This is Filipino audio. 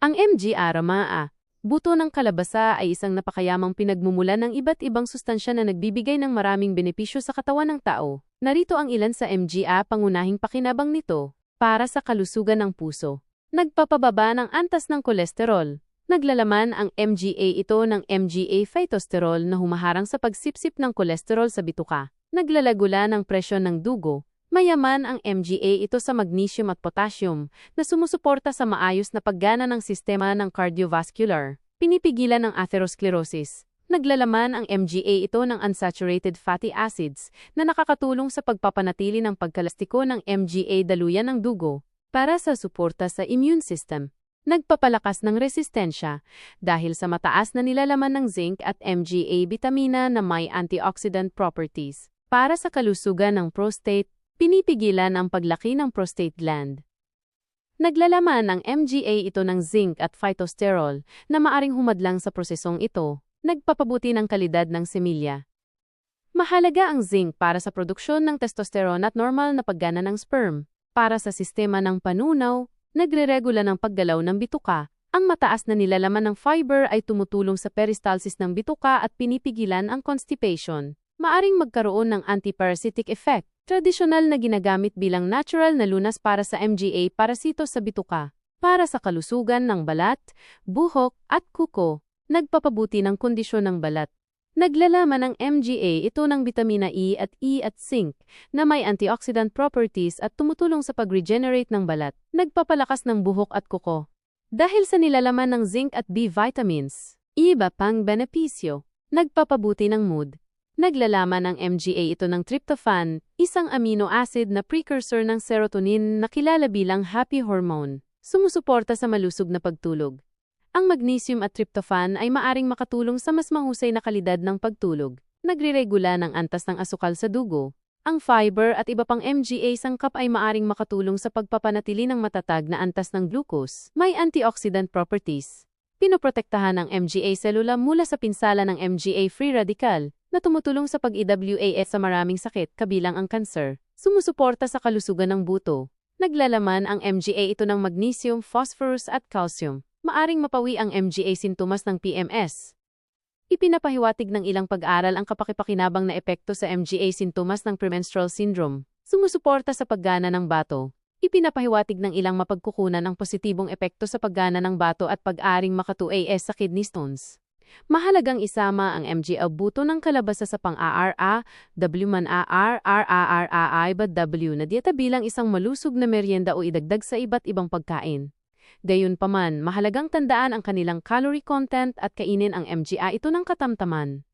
Ang MGA ramaa, buto ng kalabasa ay isang napakayamang pinagmumula ng iba't ibang sustansya na nagbibigay ng maraming benepisyo sa katawan ng tao. Narito ang ilan sa MGA pangunahing pakinabang nito para sa kalusugan ng puso. Nagpapababa ng antas ng kolesterol. Naglalaman ang MGA ito ng MGA phytosterol na humaharang sa pagsipsip ng kolesterol sa bituka. Naglalagula ng presyon ng dugo. Mayaman ang MGA ito sa magnesium at potassium na sumusuporta sa maayos na paggana ng sistema ng cardiovascular. Pinipigilan ang atherosclerosis. Naglalaman ang MGA ito ng unsaturated fatty acids na nakakatulong sa pagpapanatili ng pagkalastiko ng MGA daluyan ng dugo para sa suporta sa immune system. Nagpapalakas ng resistensya dahil sa mataas na nilalaman ng zinc at MGA vitamina na may antioxidant properties. Para sa kalusugan ng prostate, pinipigilan ang paglaki ng prostate gland. Naglalaman ang MGA ito ng zinc at phytosterol na maaring humadlang sa prosesong ito, nagpapabuti ng kalidad ng semilya. Mahalaga ang zinc para sa produksyon ng testosterone at normal na paggana ng sperm. Para sa sistema ng panunaw, nagreregula ng paggalaw ng bituka. Ang mataas na nilalaman ng fiber ay tumutulong sa peristalsis ng bituka at pinipigilan ang constipation. Maaring magkaroon ng antiparasitic effect, tradisyonal na ginagamit bilang natural na lunas para sa MGA parasito sa bituka. Para sa kalusugan ng balat, buhok, at kuko, nagpapabuti ng kondisyon ng balat. Naglalaman ng MGA ito ng vitamina E at E at zinc na may antioxidant properties at tumutulong sa pag-regenerate ng balat. Nagpapalakas ng buhok at kuko. Dahil sa nilalaman ng zinc at B vitamins, iba pang benepisyo. Nagpapabuti ng mood. Naglalaman ng MGA ito ng tryptophan, isang amino acid na precursor ng serotonin na kilala bilang happy hormone. Sumusuporta sa malusog na pagtulog. Ang magnesium at tryptophan ay maaring makatulong sa mas mahusay na kalidad ng pagtulog. Nagriregula ng antas ng asukal sa dugo. Ang fiber at iba pang MGA sangkap ay maaring makatulong sa pagpapanatili ng matatag na antas ng glucose. May antioxidant properties. Pinoprotektahan ang MGA selula mula sa pinsala ng MGA free radical na tumutulong sa pag-EWAS sa maraming sakit kabilang ang kanser. Sumusuporta sa kalusugan ng buto. Naglalaman ang MGA ito ng magnesium, phosphorus at calcium maaring mapawi ang MGA sintomas ng PMS. Ipinapahiwatig ng ilang pag-aral ang kapakipakinabang na epekto sa MGA sintomas ng premenstrual syndrome. Sumusuporta sa paggana ng bato. Ipinapahiwatig ng ilang mapagkukunan ang positibong epekto sa paggana ng bato at pag-aring makatuas sa kidney stones. Mahalagang isama ang MGA buto ng kalabasa sa pang-ARA, W man AR, RARAI ba W na dieta bilang isang malusog na merienda o idagdag sa iba't ibang pagkain. Gayunpaman, mahalagang tandaan ang kanilang calorie content at kainin ang MGA ito ng katamtaman.